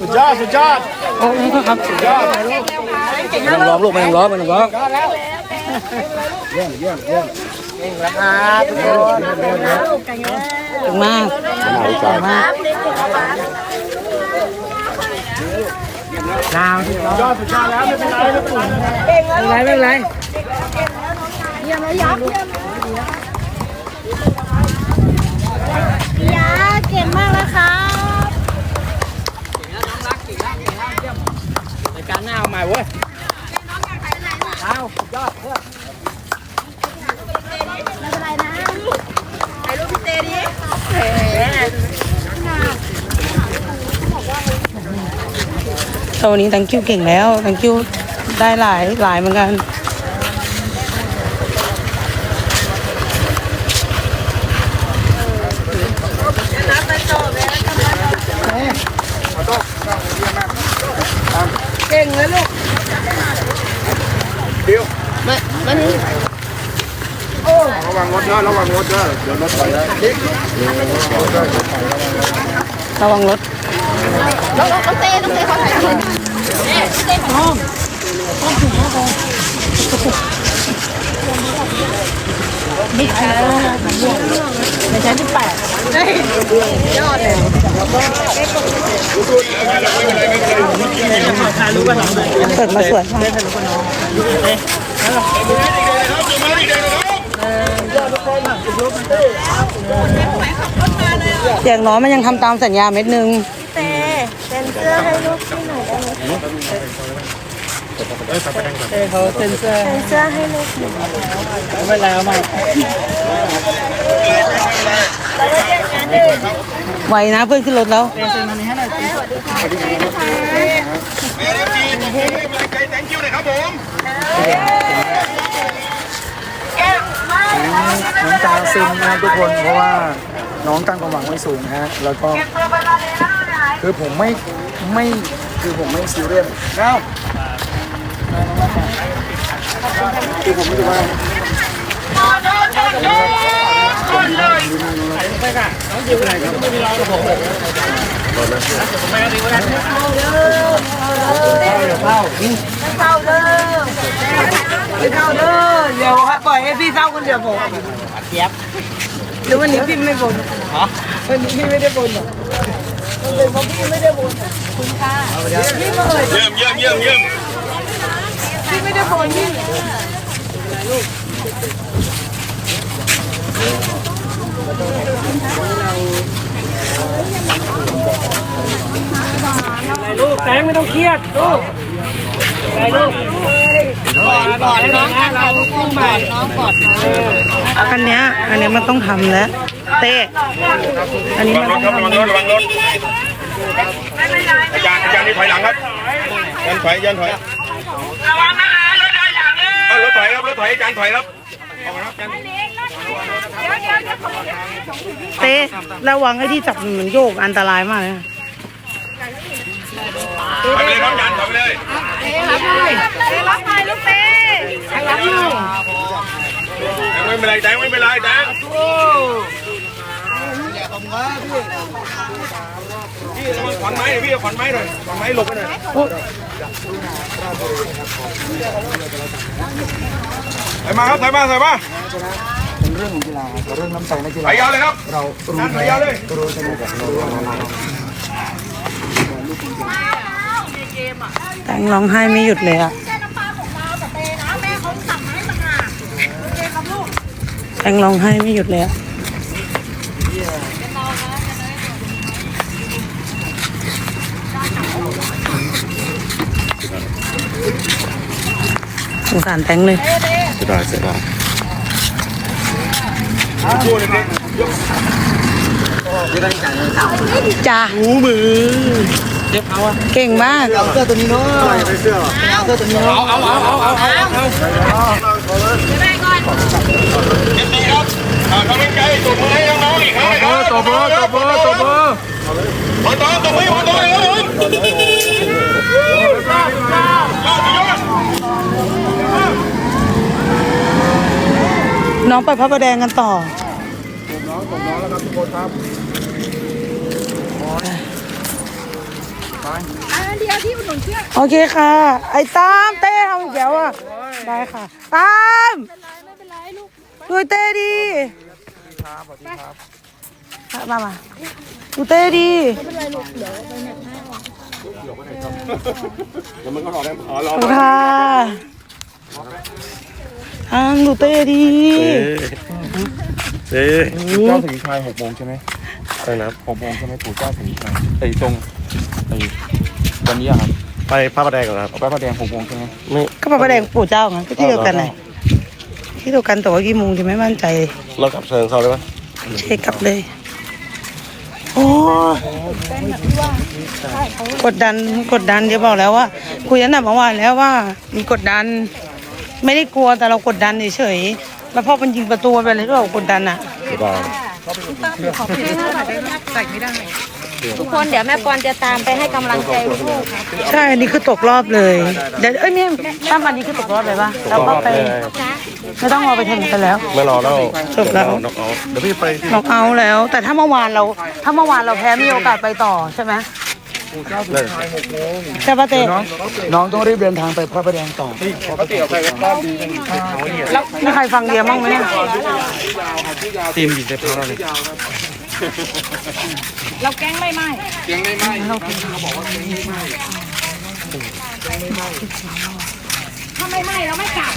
สุดยอดสุดยอดโอ้ยครับไม่ต้องร้องลูกไม่ต้องร้องไม่ต้องร้องเยี่ยมเยี่ยมเยี่ยมเก่งมากสบายใจมากดาวสุดยอดสุดยอดแล้วไม่เป็นไรไม่เป็นไรไม่เป็นไรไม่เป็นไรยาเก่งมากแล้วครับ รายการหน้าเอาใหม่เว้ยไม่เป็นไรนะแต่วันนี้ thank you เก่งแล้ว thank you ได้หลายหลายเหมือนกัน ระวังรถเด้อระวังรถเด้อเดี๋ยวรถถอยได้ระวังรถน้องน้องเต้น้องเต้เขาถ่ายรูปเปิดมาสวยมาก อย่างน้อยมันยังทำตามสัญญาเม็ดนึงเต้เป็นเสื้อให้ลูกพี่หน่อยได้ไหมเขาเซ็นเซอร์เป็นเสื้อให้ลูกหน่อยไม่แล้วมาไวนะเพื่อนขึ้นรถแล้วเมรีจีไม่เป็นไรไกล thank you เลยครับผม น้ำตาซึมนะครับทุกคนเพราะว่าน้องตั้งความหวังไว้สูงนะฮะแล้วก็คือผมไม่ไม่คือผมไม่ซีเรียสแล้วคือผมไม่รู้ ก้นเลยไปค่ะน้องยิวไหนก็ไม่มีรอยหรอกผมไม่ได้ดีกว่านั้นเข้าเด้อเข้าเข้าเด้อเข้าเด้อเดี๋ยวปล่อยให้พี่เศร้าคนเดียวผมเจี๊ยบหรือวันนี้พี่ไม่บ่นฮะวันนี้พี่ไม่ได้บ่นหรอกเป็นี้พี่ไม่ได้บ่นคุณค่ะพี่เลยเยี่ยมเยี่ยมเยี่ยมเยี่ยมพี่ไม่ได้บ่นพี่ลูกแตง ไม่ต้องเครียดลูกไปลูกบอกเลยน้องเราคู่ใหม่น้องกอดอันเนี้ยอันเนี้ยมันต้องทำแล้ว เต้อันนี้มันต้องรถครับระวังรถระวังรถอาจารย์อาจารย์นี่ถอยหลังครับยันถอยยันถอยระวังนะคะรถถอยหลังเลยรถถอยครับรถถอยอาจารย์ถอยครับเต้ระวังไอ้ที่จับมันเหมือนโยกอันตรายมากเลย ไปเลยครับอาจารย์ถอยไปเลยรับไปลูกเต้ไม่เป็นไรแตงไม่เป็นไรแตงพี่ระวังขอนไม้หน่อยพี่ขอนไม้หน่อยขอนไม้หลบไปหน่อยถอยมาครับถอยมาถอยมาเป็นเรื่องของกีฬาแต่เรื่องน้ำใจในกีถฬาอยยาวเลยครับ เรารู้นั่นถอยยาวเลยรู้ใช่ไหมครับเรารู้เรารู้ แตงร้องไห้ไม่หยุดเลยอะเส้นน้ำปลาของเราแต่เต้นะแม่เขาสั่งมาให้ต่างหากโอเคครับลูกแตงร้องไห้ไม่หยุดเลยอะสงสารแตงเลยเสียดายเสียดายช่วย เลยพี่จ้าหูมือเก่งมากเอาเสื้อตัวนี้เนาะไม่เสื้อเอาเสื้อตัวนี้เนาะเอาเอาเอาเอาเอาเอาเจ็บดีครับอ่ากำลังใจตบมือให้น้องๆอีกครั้งนะครับตบมือตบมือตบมือขอต้อนตบมือขอต้อนครับผมยอดยอดน้องไปพระประแดงกันต่อน้องผมน้องแล้วครับทุกคนครับ อันเดียวที่อุดหนุนเชือกโอเคค่ะ ไอ้ตามเต้ทำอีกแล้วอะ ได้ค่ะ ตามดูเต้ดีมามาดูเต้ดีเดี๋ยวมันก็รอได้อ๋อรอขอบคุณค่ะตามดูเต้ดี เอ๊ะปู่เจ้าสิงห์ชัยหกโมงใช่ไหมใช่นะครับหกโมงใช่ไหมปู่เจ้าสิงห์ชัยไอ้ตรงไอ้วันนี้อะครับไปพระประแดงก่อนครับเอาไปพระแดงหกโมงใช่ไหมไม่ก็มาประแดงปู่เจ้าไงก็ที่เดียวกันเลยที่เดียวกันแต่ว่ากี่โมงจะไม่มั่นใจเรากลับเชิญเขาเลยปะเช็คกลับเลยโอ้ยกดดันกดดันเดี๋ยวบอกแล้วว่าคุยกันแต่เมื่อวานแล้วว่า มีกดดัน ไม่ได้กลัวแต่เรากดดันเฉยๆ แล้วพอมันยิงประตูไปเลยเรากดดันอะได้ทุกคนเดี๋ยวแม่ปอนจะตามไปให้กำลังใจลูกค่ะใช่อันนี้คือตกรอบเลยเดี๋ยวเอ้ยเนี่ยตั้มอันนี้คือตกรอบเลยปะเราก็ไปไม่ต้องรอไปแข่งกันแล้ว ไม่รอแล้วจบแล้ว น็อกเอาท์เดี๋ยวพี่ไปที่น็อกเอาท์แล้ว แต่ถ้าเมื่อวานเรา ถ้าเมื่อวานเราแพ้มีโอกาสไปต่อใช่ไหม ใช่ปะเต้น้องน้องต้องรีบเดินทางไปพระประแดงต่อแล้วมีใครฟังเดียบ้างไหมเนี่ยทีมอยู่ในพาราเลยเราแก๊งไม่ไหมถ้าไม่ไหมเราไม่กลับ